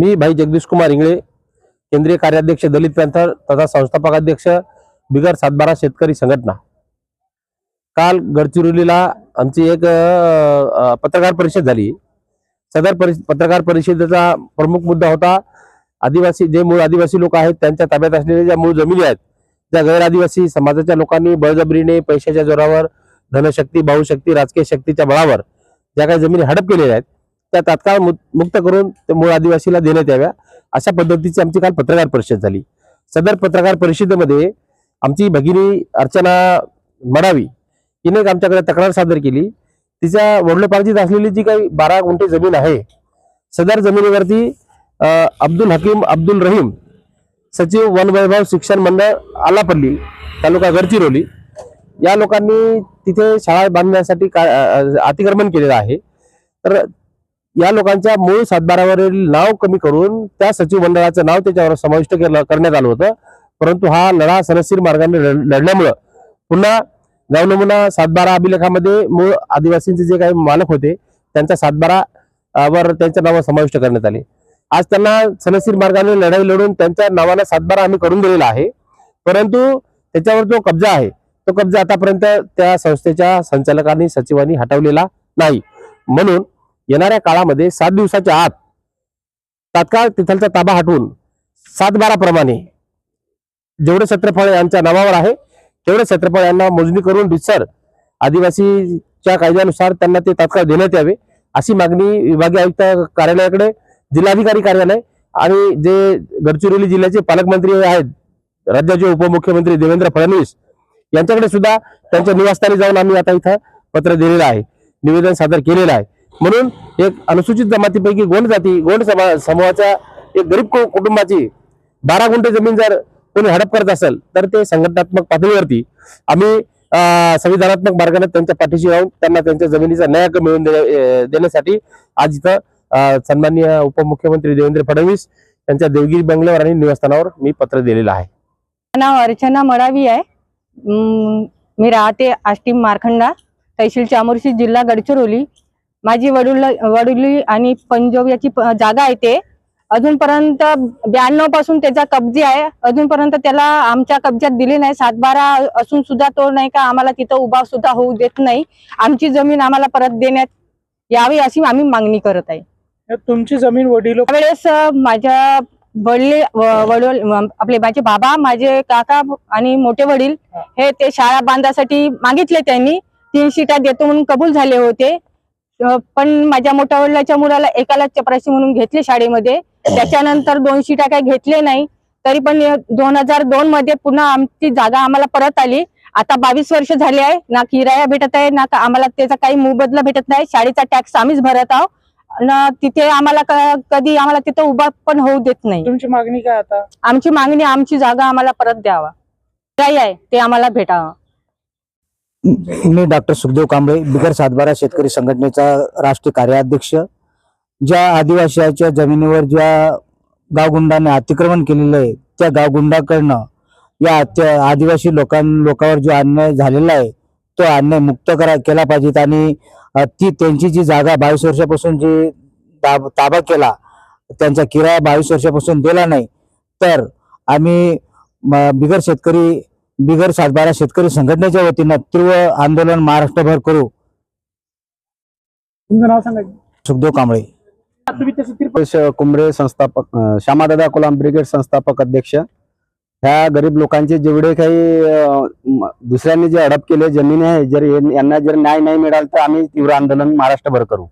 मी भाई जगदीश कुमार इंगळे केंद्रीय कार्याध्यक्ष दलित पॅन्थर तथा संस्थापक अध्यक्ष बिगर सातबारा शेतकरी संघटना. काल गडचिरोलीला आमची एक पत्रकार परिषद झाली. सदर परिषद पत्रकार परिषदेचा प्रमुख मुद्दा होता आदिवासी जे मूळ आदिवासी लोक आहेत त्यांच्या ताब्यात असलेल्या ज्या मूळ जमिनी आहेत ज्या गैर आदिवासी समाजाच्या लोकांनी बळजबरीने पैशाच्या जोरावर धनशक्ती भाऊशक्ती राजकीय शक्तीच्या बळावर ज्या काही जमिनी हडप केलेल्या आहेत त्या तात्काळ मुक्त करून त्या मूळ आदिवासीला देण्यात याव्या. अशा पद्धतीची आमची काल पत्रकार परिषद झाली. सदर पत्रकार परिषदेमध्ये आमची भगिनी अर्चना मडावी हिने एक आमच्याकडे तक्रार सादर केली. तिच्या वडलोपार्जित असलेली जी काही बारा गुंठे जमीन आहे सदर जमिनीवरती अब्दुल हकीम अब्दुल रहीम सचिव वन वैभव शिक्षण मंडळ आलापल्ली तालुका गडचिरोली या लोकांनी तिथे शाळा बांधण्यासाठी का अतिक्रमण केलेलं आहे. तर या लोकांच्या मूळ सातबारावरील नाव कमी करून त्या सचिव मंडळाचं नाव त्याच्यावर समाविष्ट केलं करण्यात आलं होतं. परंतु हा लढा सनसीर मार्गाने लढल्यामुळं पुन्हा गाव नमुना सातबारा अभिलेखामध्ये मूळ आदिवासींचे जे काही मालक होते त्यांच्या सातबारा वर त्यांच्या नावं समाविष्ट करण्यात आले. आज त्यांना सनसीर मार्गाने लढाई लढून त्यांच्या नावाला सातबारा आम्ही करून दिलेला आहे. परंतु त्याच्यावर जो कब्जा आहे तो कब्जा आतापर्यंत त्या संस्थेच्या संचालकांनी सचिवांनी हटवलेला नाही. म्हणून येणाऱ्या काळामध्ये सात दिवसाच्या आत तात्काळ तिथलचा ताबा हटवून सात बारा जेवढे क्षेत्रफळ यांच्या नावावर आहे तेवढे क्षेत्रफळ यांना मोजणी करून रितसर आदिवासीच्या कायद्यानुसार त्यांना ते तात्काळ देण्यात यावे अशी मागणी विभागीय आयुक्त कार्यालयाकडे जिल्हाधिकारी कार्यालय आणि जे गडचिरोली जिल्ह्याचे पालकमंत्री आहेत राज्याचे उपमुख्यमंत्री देवेंद्र फडणवीस यांच्याकडे सुद्धा त्यांच्या निवासस्थानी जाऊन आम्ही आता इथं पत्र दिलेलं आहे निवेदन सादर केलेलं आहे. म्हणून एक अनुसूचित जमातीपैकी गोंड जाती गोंड समा समूहाच्या एक गरीब कुटुंबाची बारा गुंठे जमीन जर कोणी हडप करत असेल तर ते संघटनात्मक पातळीवरती आम्ही संविधानात्मक मार्गाने त्यांच्या पाठीशी राहून त्यांना त्यांच्या जमिनीचा न्याय मिळवून देण्यासाठी आज इथं सन्माननीय उपमुख्यमंत्री देवेंद्र फडणवीस यांच्या देवगिरी बंगल्यावर आणि निवासस्थानावर मी पत्र दिलेलं आहे. नाव अर्चना मडावी आहे. मी राहते आष्टीम मारखंडा तहसील चामोर्शी जिल्हा गडचिरोली. माझी वडूल वडुली आणि पंजोब याची जागा आहे ते. अजूनपर्यंत ब्याण्णवपासून त्याचा कब्जे आहे. अजूनपर्यंत त्याला आमच्या कब्जात दिली नाही. सातबारा असून सुद्धा तो नाही का आम्हाला तिथं उभा सुद्धा होऊ देत नाही. आमची जमीन आम्हाला परत देण्यात यावी अशी आम्ही मागणी करत आहे. तुमची जमीन वडील त्यावेळेस अं, माझ्या वडील वडील आपले माझे बाबा माझे काका आणि मोठे वडील हे ते शाळा बांधासाठी मागितले त्यांनी. तीन सीटा देतो म्हणून कबूल झाले होते. पण माझ्या मोठ्या वडिलाच्या मुलाला एकाला चपराशी म्हणून घेतले शाळेमध्ये. त्याच्यानंतर दोन सीटा काही घेतले नाही. तरी पण दोन हजार दोन मध्ये पुन्हा आमची जागा आम्हाला परत आली. आता बावीस वर्ष झाले आहे. ना किराया भेटत आहे ना आम्हाला त्याचा काही मोबदला भेटत नाही. शाळेचा टॅक्स आम्हीच भरत आहोत. न तिथे आम्हाला कधी आम्हाला तिथं उभा पण होऊ देत नाही. तुमची मागणी काय आता? आमची मागणी आमची जागा आम्हाला परत द्यावा. काय आहे ते आम्हाला भेटावं. मी डॉक्टर सुखदेव कांबळे बिगर सातबारा शेतकरी संघटनेचा राष्ट्रीय कार्याध्यक्ष. ज्या आदिवासीच्या जमिनीवर ज्या गावगुंडाने अतिक्रमण केलेलं आहे त्या गावगुंडाकडनं या त्या आदिवासी लोकां लोकांवर जो अन्याय झालेला आहे तो अन्याय मुक्त करा केला पाहिजेत आणि ती त्यांची जी जागा बावीस वर्षापासून जी ताब ताबा केला त्यांचा किराया बावीस वर्षापासून दिला नाही तर आम्ही म, बिगर शेतकरी बिगर सातबारा शेतकरी संघटनेच्या वतीनं तीव्र आंदोलन महाराष्ट्रभर करू. तुमचं नाव सांगा की. सुखदेव कांबळे. तुम्ही कुंभरे संस्थापक अं, श्यामादादा कोलाम ब्रिगेड संस्थापक अध्यक्ष. ह्या गरीब लोकांचे जेवढे काही अं, म- दुसऱ्यांनी जे हडप केले जमिनी आहे जर यांना जर न्याय नाही मिळाला तर आम्ही तीव्र आंदोलन महाराष्ट्रभर करू.